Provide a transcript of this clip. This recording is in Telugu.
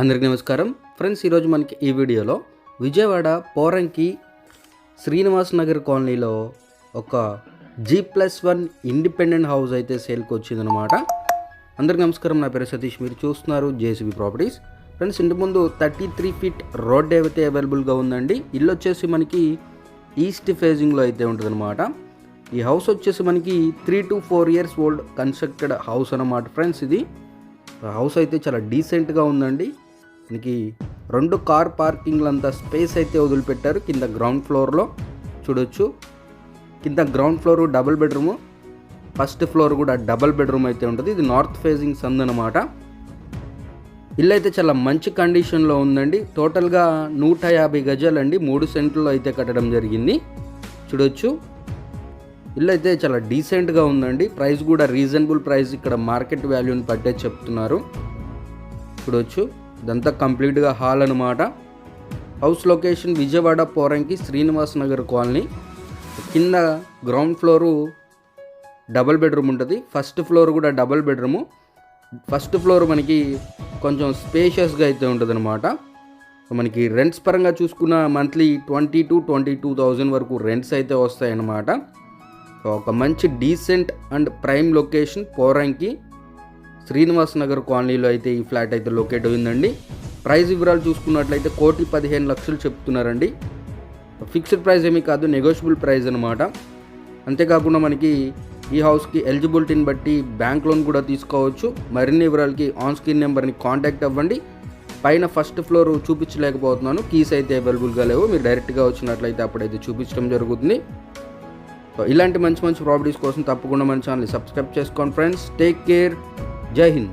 అందరికీ నమస్కారం. ఫ్రెండ్స్ ఈరోజు మనకి ఈ వీడియోలో విజయవాడ పోరంకి శ్రీనివాస్ నగర్ కాలనీలో ఒక G plus one independent house అయితే సేల్కి వచ్చిందనమాట అందరికీ నమస్కారం. నా పేరు సతీష్. మీరు చూస్తున్నారు జేసీబీ ప్రాపర్టీస్. ఫ్రెండ్స్ ఇంటి ముందు థర్టీ త్రీ ఫీట్ రోడ్ అయితే అవైలబుల్గా ఉందండి ఇల్లు వచ్చేసి మనకి ఈస్ట్ ఫేజింగ్లో అయితే ఉంటుందన్నమాట. ఈ హౌస్ వచ్చేసి మనకి three to four years old constructed house అన్నమాట ఫ్రెండ్స్ ఇది. హౌస్ అయితే చాలా డీసెంట్గా ఉందండి. మనకి రెండు కార్ పార్కింగ్లంతా స్పేస్ అయితే వదిలిపెట్టారు. కింద గ్రౌండ్ ఫ్లోర్లో చూడొచ్చు. కింద ground floor double bedroom. First floor కూడా డబుల్ బెడ్రూమ్ అయితే ఉంటుంది. ఇది నార్త్ ఫేజింగ్ సంద్ అనమాట ఇల్లు అయితే చాలా మంచి కండిషన్లో ఉందండి. టోటల్గా నూట యాభై గజాలండి. మూడు సెంట్లో అయితే కట్టడం జరిగింది. చూడొచ్చు. ఇల్లు అయితే చాలా డీసెంట్గా ఉందండి. ప్రైస్ కూడా రీజనబుల్ ప్రైస్ ఇక్కడ మార్కెట్ వాల్యూని పట్టే చెప్తున్నారు. చూడొచ్చు. ఇదంతా కంప్లీట్గా హాల్ అనమాట house location Vijayawada Poranki Srinivas Nagar colony. కింద గ్రౌండ్ ఫ్లోరు డబల్ బెడ్రూమ్ ఉంటుంది. ఫస్ట్ ఫ్లోర్ కూడా డబల్ బెడ్రూము. ఫస్ట్ ఫ్లోర్ మనకి కొంచెం స్పేషియస్గా అయితే ఉంటుంది అనమాట మనకి రెంట్స్ పరంగా చూసుకున్న monthly twenty two twenty two thousand వరకు రెంట్స్ అయితే వస్తాయన్నమాట. ఒక మంచి decent and prime location Poranki. Srinivas Nagar కాలనీలో అయితే ఈ ఫ్లాట్ అయితే లొకేట్ అయిందండి. ప్రైస్ వివరాలు చూసుకున్నట్లయితే కోటి పదిహేను లక్షలు చెప్తున్నారండి. ఫిక్స్డ్ ప్రైస్ ఏమీ కాదు నెగోషియబుల్ ప్రైస్ అనమాట అంతేకాకుండా మనకి ఈ హౌస్కి ఎలిజిబిలిటీని బట్టి బ్యాంక్ లోన్ కూడా తీసుకోవచ్చు. మరిన్ని వివరాలకి ఆన్ స్క్రీన్ నెంబర్ని కాంటాక్ట్ అవ్వండి. పైన ఫస్ట్ ఫ్లోర్ చూపించలేకపోతున్నాను. కీస్ అయితే అవైలబుల్గా లేవు. మీరు డైరెక్ట్గా వచ్చినట్లయితే అప్పుడైతే చూపించడం జరుగుతుంది. సో ఇలాంటి మంచి మంచి ప్రాపర్టీస్ కోసం తప్పకుండా మన ఛానల్ని సబ్స్క్రైబ్ చేసుకోండి ఫ్రెండ్స్. Take care. జై హింద్